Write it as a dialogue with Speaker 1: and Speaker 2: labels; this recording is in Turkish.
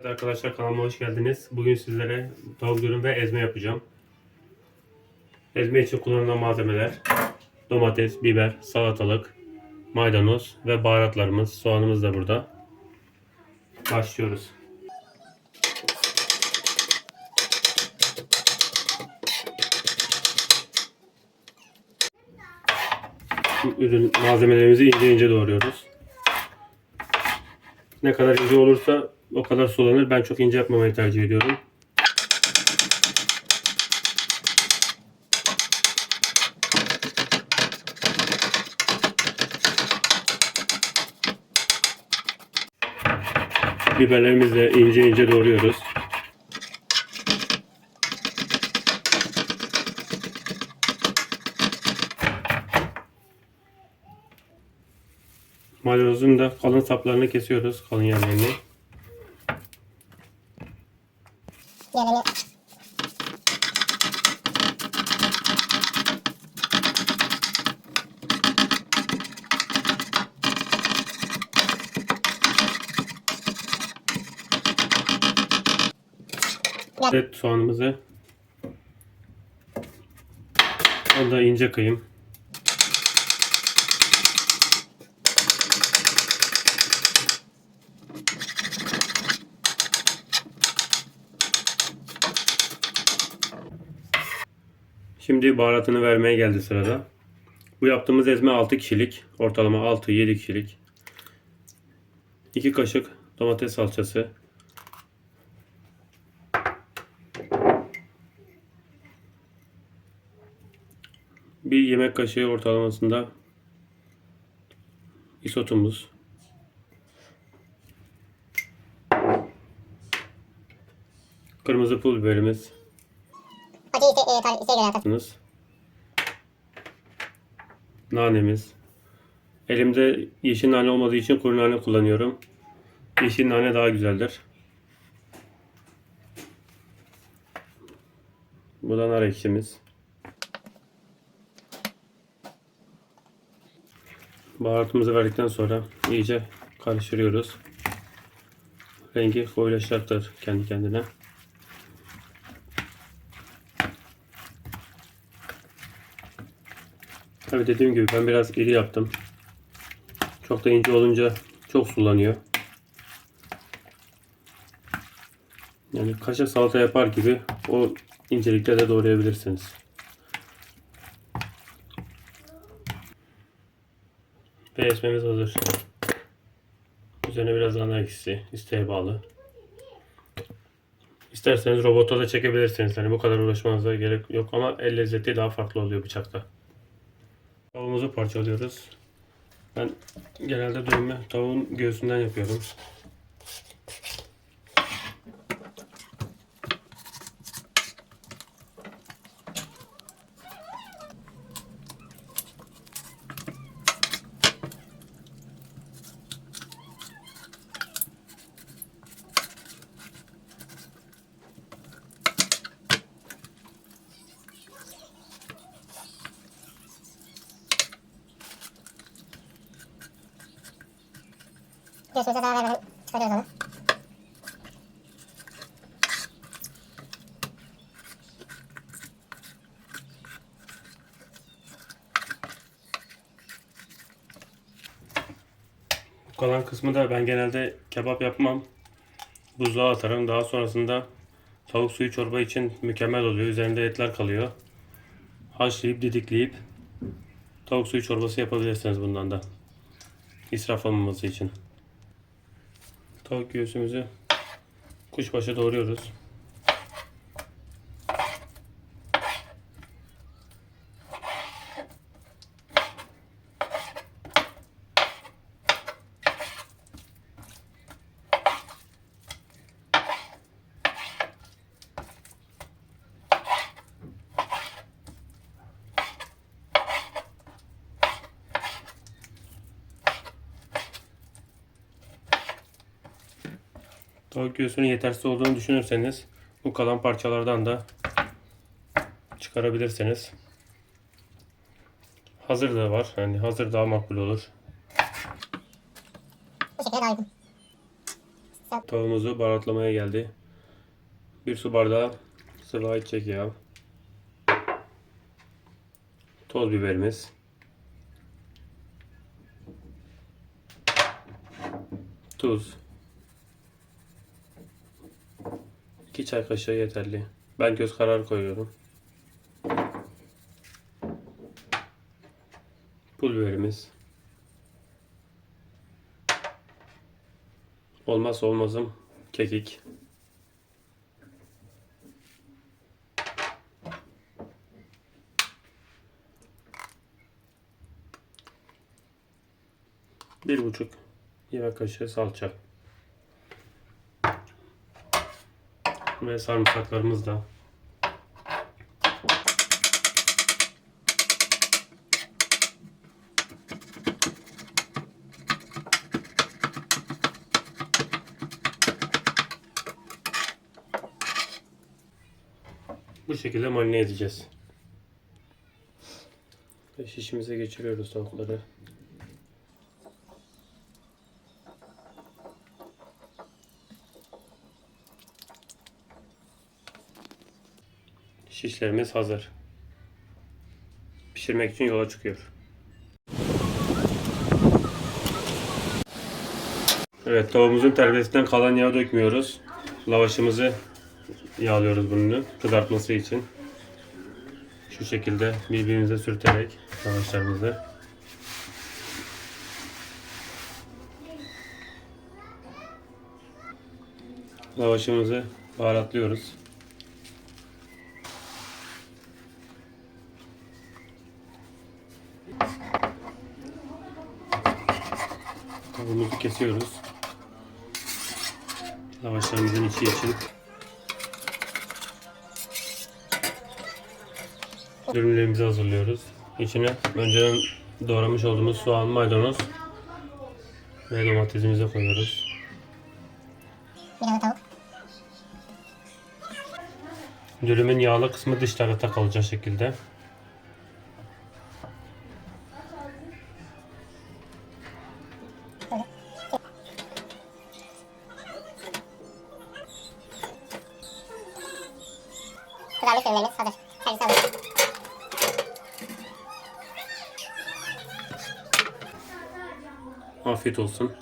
Speaker 1: Evet arkadaşlar kanalıma hoş geldiniz. Bugün sizlere tavuk dürüm ve ezme yapacağım. Ezme için kullanılan malzemeler domates, biber, salatalık, maydanoz ve baharatlarımız, soğanımız da burada. Başlıyoruz. Ürün malzemelerimizi ince ince doğruyoruz. Ne kadar ince olursa o kadar sulanır. Ben çok ince yapmamayı tercih ediyorum. Biberlerimizi de ince ince doğruyoruz. Maydanozun da kalın saplarını kesiyoruz. Kalın yerlerini.
Speaker 2: Diğerlerini
Speaker 1: Evet soğanımızı onu da ince kıyım. Şimdi baharatını vermeye geldi sırada. Bu yaptığımız ezme 6 kişilik. Ortalama 6-7 kişilik. 2 kaşık domates salçası. Bir yemek kaşığı ortalamasında isotumuz. Kırmızı pul biberimiz.
Speaker 2: E, isteğe göre.
Speaker 1: Nanemiz. Elimde yeşil nane olmadığı için kuru nane kullanıyorum. Yeşil nane daha güzeldir. Bu da nar ekşimiz. Baharatımızı verdikten sonra iyice karıştırıyoruz. Rengi koyulaşacaktır kendi kendine. Tabii dediğim gibi ben biraz iri yaptım. Çok da ince olunca çok sulanıyor. Yani kaşa salata yapar gibi o incelikte de doğrayabilirsiniz. Ve hazır. Üzerine biraz ana ekşisi isteğe bağlı. İsterseniz robota da çekebilirsiniz. Hani bu kadar uğraşmanıza gerek yok ama el lezzeti daha farklı oluyor bıçakta. Tavuğumuzu parçalıyoruz. Ben genelde dövme tavuğun göğsünden yapıyorum.
Speaker 2: Göğsümüze daha vermeden çıkarıyoruz onu.
Speaker 1: Kalan kısmı da ben genelde kebap yapmam. Buzluğa atarım. Daha sonrasında tavuk suyu çorba için mükemmel oluyor. Üzerinde etler kalıyor. Haşlayıp didikleyip tavuk suyu çorbası yapabilirsiniz bundan da. İsraf olmaması için. Tavuk göğsümüzü kuşbaşı doğruyoruz. Göğsünün yetersiz olduğunu düşünürseniz bu kalan parçalardan da çıkarabilirsiniz. Hazır da var. Yani hazır daha makbul olur.
Speaker 2: Bu şekilde daha uygun. Sen
Speaker 1: Tavuğumuzu baharatlamaya geldi. Bir su bardağı sıvı ayçiçek yağı. Toz biberimiz. Tuz. 2 çay kaşığı yeterli. Ben göz kararı koyuyorum. Pul biberimiz. Olmazsa olmazım kekik. Bir buçuk yemek kaşığı salça. Ve sarımsaklarımız da. Bu şekilde marine edeceğiz. Ve şişimize geçiriyoruz tavukları. Şişlerimiz hazır. Pişirmek için yola çıkıyor. Evet tavuğumuzun terbiyesinden kalan yağı dökmüyoruz. Lavaşımızı yağlıyoruz bunu kızartması için. Şu şekilde birbirimize sürterek lavaşlarımızı. Lavaşımızı baharatlıyoruz. Kesiyoruz. Lavaşlarımızın içi için. Dürümlerimizi hazırlıyoruz. İçine önceden doğramış olduğumuz soğan, maydanoz ve domatesimizi koyuyoruz.
Speaker 2: Bir tane tavuk.
Speaker 1: Dürümün yağlı kısmı dış tarafta kalacak şekilde.
Speaker 2: Kızarmış ürünlerimiz hazır. Servis hazır.
Speaker 1: Afiyet olsun.